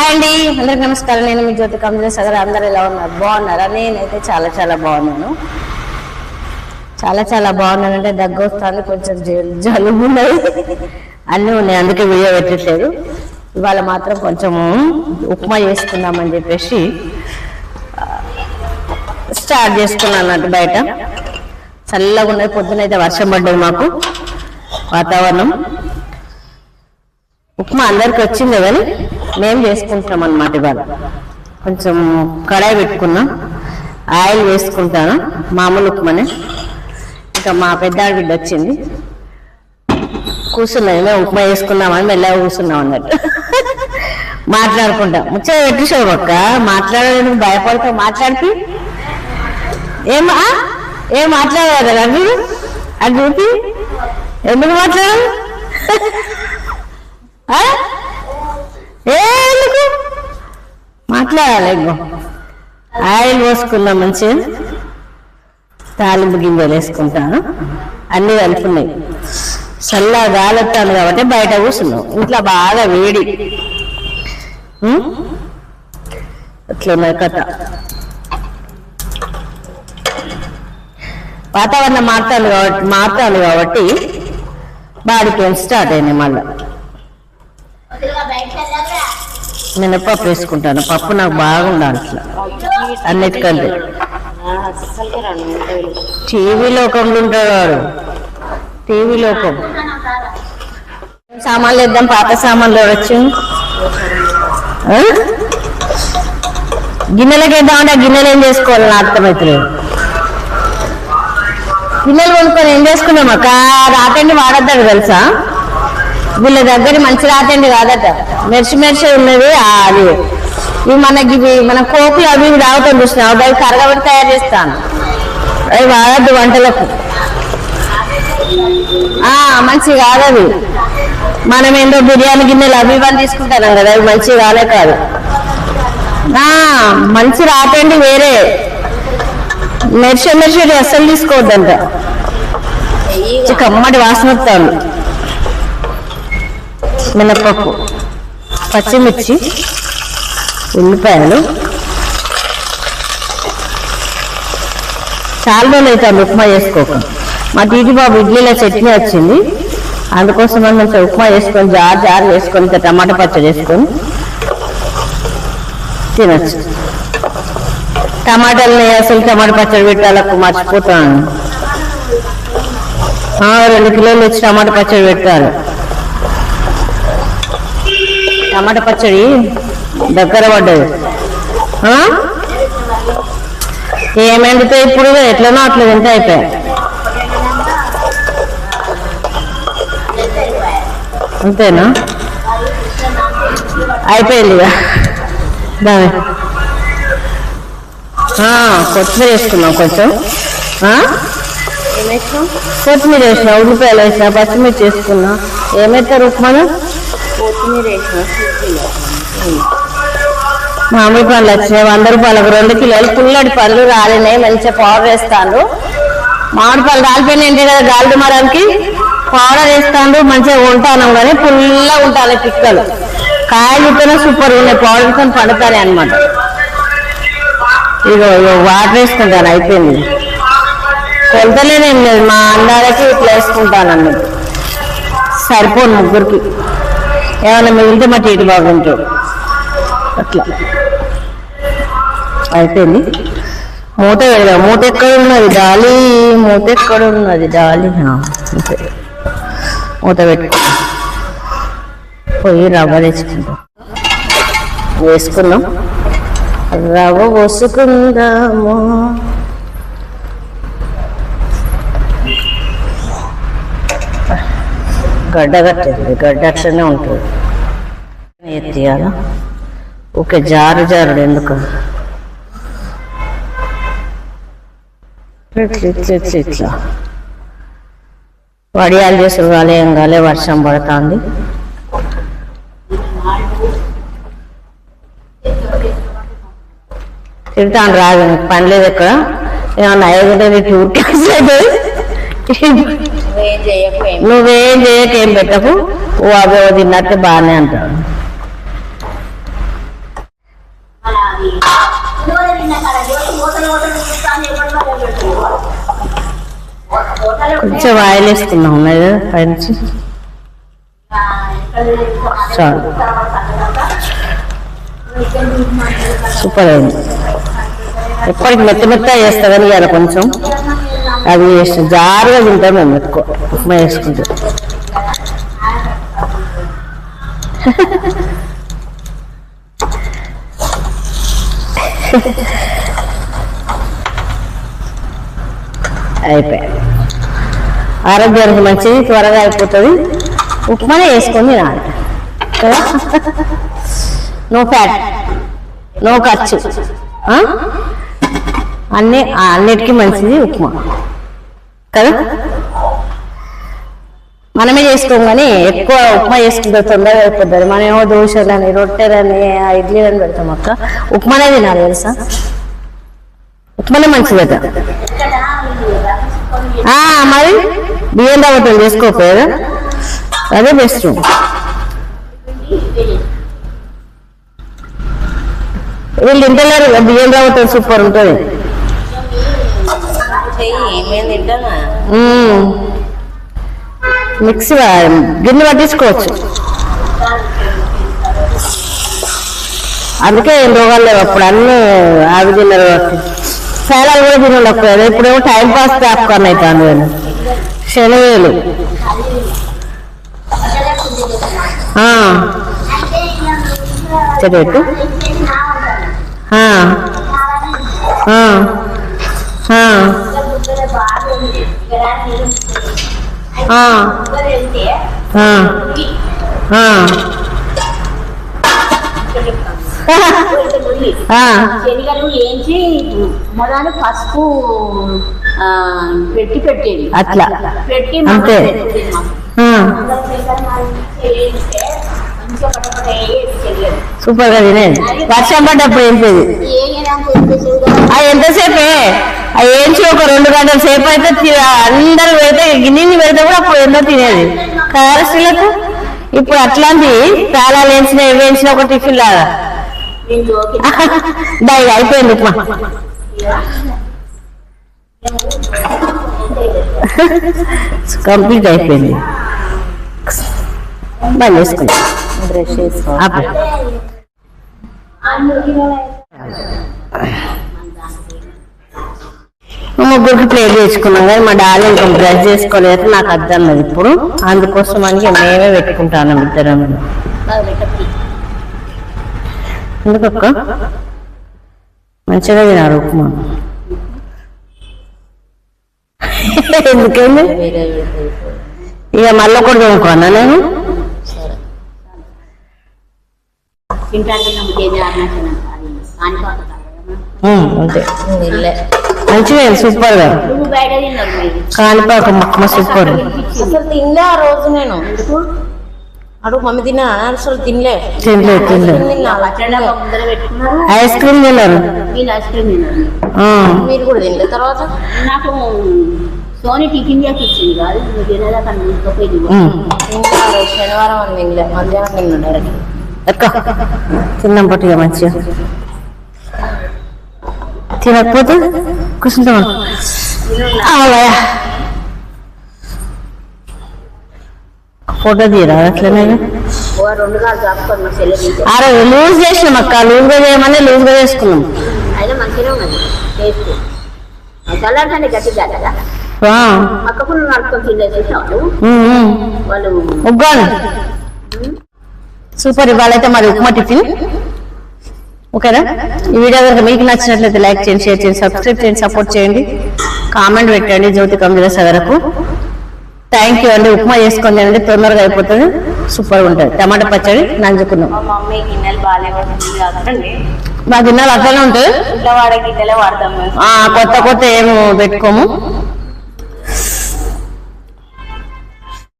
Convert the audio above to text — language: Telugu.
హాయ్ అండి. అందరికి నమస్కారం. నేను మీ జ్యోతి కంపెనీ గారు అందరు ఎలా ఉన్నారు? బాగున్నారా? నేనైతే చాలా చాలా బాగున్నాను. చాలా చాలా బాగున్నాను. అంటే దగ్గు వస్తుంది కొంచెం జలుబు ఉన్నాయి అన్నీ ఉన్నాయి. అందుకే వీడియో పెట్టట్లేదు. ఇవాళ మాత్రం కొంచెము ఉప్మా చేసుకుందామని చెప్పేసి స్టార్ట్ చేసుకున్నాను అన్నట్టు బయట. చల్లగా ఉన్నది. పొద్దున అయితే వర్షం పడ్డది మాకు. వాతావరణం. ఉప్మా అందరికి వచ్చింది కానీ మేము చేసుకుంటాం అన్నమాట ఇవాళ. కొంచెం కడాయి పెట్టుకున్నాం ఆయిల్ వేసుకుంటాను మామూలు ఉప్మానే. ఇంకా మా పెద్ద బిడ్డ వచ్చింది. కూర్చున్నాం మేము ఉప్మా వేసుకున్నామని మెల్లగా కూర్చున్నాం అన్నట్టు. మాట్లాడుకుంటాం. ముచ్చట పెట్టి శోభక్క మాట్లాడలేదు భయపడతావు మాట్లాడిపి. ఏమా ఏం మాట్లాడలేదు కదా మీరు అది చూపి. ఎందుకు మాట్లాడాలి? ఎందుకు? మాట్లాడాలి ఇంకో. ఆయిల్ పోసుకున్నా మంచిగా. తాలింపు గింజలు వేసుకుంటాను. అన్ని కలుపున్నాయి. చల్లగా గాలొత్తాను కాబట్టి బయట కూర్చున్నాం. ఇంట్లో బాగా వేడి. ఉం? కథ వాతావరణం మారుతాను కాబట్టి మారుతాను కాబట్టి బాడీ పెయిన్ స్టార్ట్ అయినాయి మళ్ళీ. మినపప్పు వేసుకుంటాను. పప్పు నాకు బాగుండాలి అట్లా. అన్నిటికంటే. టీవీ లోకంలో ఉంటాడు. వాడు టీవీ లోకం. సామాన్లు ఇద్దాం పాత సామాన్లు వచ్చి గిన్నెలకి వేద్దామంటే ఆ గిన్నెలు ఏం చేసుకోవాలి నాకు అర్థమవుతలేదు గిన్నెలు కొనుక్కొని ఏం చేసుకున్నాం అక్క? రాతండి వాడద్దాడు తెలుసా? వీళ్ళ దగ్గర మంచి రాతండి కాదట. మెరిసి మెరిసి ఉన్నది అది. ఇవి మనకి ఇవి మన కోకులు అవి ఇవి తాగుతాం చూసినావు అవి కరగబడి తయారు చేస్తాను. అవి వాడద్దు వంటలకు. మంచి కాదు అవి. మనం ఏందో బిర్యానీ గిన్నెలు అవి ఇవన్నీ తీసుకుంటాం కదా అవి మంచి కాలే కాదు. మంచి రాతండి వేరే. మెరిసే మెరిసే అస్సలు తీసుకోవద్దంట. కమ్మటి వాసన వస్తాను మినపప్పు పచ్చిమిర్చి ఉల్లిపాయలు. చాలా రోజులు అవుతాను ఉప్మా చేసుకోక. మా టీటీ బాబు ఇడ్లీలో చట్నీ వచ్చింది. అందుకోసం మనం మంచిగా ఉప్మా చేసుకొని జార్ జార్ వేసుకొని టమాటా పచ్చడి వేసుకొని తినచ్చు. టమాటాలని అసలు టమాటా పచ్చడి పెట్టాలకు మర్చిపోతాను. రెండు కిలోలు వచ్చి టమాటా పచ్చడి పెట్టాలి. టమాటా పచ్చడి దగ్గర పడ్డది? ఏమెండితే ఇప్పుడు ఎట్లనో అట్లా తింటే అయిపోయాయి. అంతేనా? అయిపోయింది ఇక. దాని. కొత్తిమీర వేసుకున్నాం కొంచెం? కొత్తిమీర వేసిన ఉల్లిపాయలు వేసిన పచ్చిమిర్చి వేసుకున్నా. ఏమేస్తారు ఉప్మాను మామిడి పండ్లు వచ్చినాయి వంద రూపాయలకు రెండు కిలోలు. పుల్లడి పళ్ళు రాలినాయి మంచిగా పౌడర్ వేస్తాను మామిడి పళ్ళు రాలిపోయినాయి ఏంటి కదా గాలి మరానికి పౌడర్ వేస్తాను మంచిగా ఉంటాను కానీ పుల్లగా ఉంటాను పిక్కలు. కాయలు ఇస్తేనే సూపర్ ఉన్నాయి పౌడర్తో పండుతానే అనమాట ఇగో ఇగో వాటర్ వేసుకుంటాను అయిపోయింది. కొలతలేనేం లేదు మా అందరికి ఇట్లా వేసుకుంటాను అన్నది సరిపోను ముగ్గురికి. ఏమైనా మిగిలితే మా టీటి బాగుంటాడు అట్లా. అయిపోయింది. మూత పెడదాం. మూత ఎక్కడ ఉన్నది డాలి మూత ఎక్కడ ఉన్నది డాలి మూత పెట్టుకో పోయి రవ్వ తెచ్చుకుంటాం వేసుకున్నాం రవ్వ పోసుకుందాము. గడ్డ కట్టేది గడ్డ అట్లనే ఉంటుంది. ఎత్తియాల ఓకే జారు జారుడు ఎందుకు? ఇట్లా ఇట్లా ఇట్లా ఇట్లా. వడియాలు చేసి కాలే కాలే వర్షం పడుతుంది. తిడతాను రాదు నీకు పని లేదు ఇక్కడ. ఏమన్నా అయ్యకుంటే టూర్ క్యాన్సిల్ నువ్వేం చేయక ఏం పెట్టకు. ఓ అవో తిన్నట్టు బాగానే అంటాడు. కొంచెం వాయిలేస్తున్నావు మీరు కదా ఫ్రెండ్స్. చాలు. సూపర్ అయింది. ఎప్పటికి మెత్త మెత్త వేస్తా కానీ కొంచెం. అది వేస్ట్ జారుగా తింటాం మేము ఎక్కువ. ఉప్మా వేసుకుంటాం. అయిపోయాయి. ఆరోగ్యానికి మంచిది త్వరగా అయిపోతుంది. ఉప్మానే వేసుకొని తినాలి. కదా? నో ఫ్యాట్ నో ఖర్చు. అన్ని అన్నిటికీ మంచిది ఉప్మా. కదా? మనమే చేసుకోం కానీ ఎక్కువ ఉప్మా చేసుకుంటే తొందరగా అయిపోతుంది మనమేమో దోశలని రొట్టెలని ఆ ఇడ్లీలని పెడతాం అక్క. ఉప్మానే తినాలి తెలుసా? ఉప్మానే మంచిదట ఆ, మరి బియ్యం రావటం చేసుకోకపోయారా? అదే బెస్ట్ వీళ్ళు తింటలేరు బియ్యం రావటం సూపర్ ఉంటుంది. మిక్సీ గిన్నె పట్టించుకోవచ్చు. అందుకే ఏం రోగాలు లేవు. అప్పుడు అన్ని అవి తిన్నారు సేలాలు కూడా తినలేకపోయారు ఇప్పుడేమో టైం పాస్ జ్ఞాపకాన్ని అవుతాను నేను శనవేలు ఆ. ఆ. శనగలు వేయించి మొదలు పసుపు పెట్టి పెట్టేది అట్లా పెట్టి అంతే. సూపర్గా తినేది? వర్షం పడ్డప్పుడు ఏంటిది కదా? ఎంతసేపే? ఏంచి ఒక రెండు గంటల సేపు అయితే అందరు పెడితే గిన్నెని పెడితే కూడా అప్పుడు ఎంతో తినేది. కారస్త్రీలకు ఇప్పుడు అట్లాంటి చాలా వేయించిన వేయించిన ఒక టిఫిన్ లాగా. ఇక అయిపోయింది ఉప్మా కంప్లీట్ అయిపోయింది. బంద్ చేసుకుందాం బ్రష్ చేసుకో. ముగ్గురికి ప్లేట్ తెచ్చుకున్నాం కానీ మా డాడీ ఇంకా బ్రష్ చేసుకోలేదు నాకు అర్థం లేదు ఇప్పుడు. అందుకోసం అని మేమే పెట్టుకుంటాను ఇద్దరం. ఎందుకక్క? మంచిగా తినారు ఉప్మా. ఎందుకండి? ఇక మళ్ళీ ఒకటి కొనుక్కున్నా నేను? అంతే మంచిగా సూపర్గా. కాణిపాక ఉప్మా సూపర్ అసలు తినలే ఆ రోజు నేను. అడుగు మమ్మీ తిన్నా అసలు తినలే. తినలేదు తినలేదు ఐస్ క్రీమ్ తిన్నారు? ఐస్ క్రీమ్ తిన్నారు. ఆ, మీరు కూడా తినలే తర్వాత? నాకు సోని టిఫిన్ చేసి ఇచ్చింది కాదు నువ్వు తినేదాకా శనివారం అని తినలే. మధ్యాహ్నం తిన్నా డైరెక్ట్ ఎక్క తిన్నాం పట్టుగా మంచిగా. తినకపోతే? కూర్చుంటాం అలాయా ఫోటో తీయరా? అట్లనే? రోజు లూజ్ చేసినాం అక్క. లూజ్గా చేయమని లూజ్గా చేసుకున్నాం సూపర్ ఇవాళైతే మరి ఉప్మా టిఫిన్. ఓకేనా? ఈ వీడియో కనుక మీకు నచ్చినట్లయితే లైక్ చేయండి షేర్ చేయండి సబ్స్క్రైబ్ చేయండి సపోర్ట్ చేయండి. కామెంట్ పెట్టండి జ్యోతి కందిల సగరకు థ్యాంక్ యూ అండి. ఉప్మా చేసుకొని తినండి తొందరగా అయిపోతుంది. సూపర్ ఉంటుంది. టమాటా పచ్చడి నంచుకున్నాం మా గిన్నెలు అట్లనే ఉంటుంది. కొత్త కొత్త ఏమి పెట్టుకోము.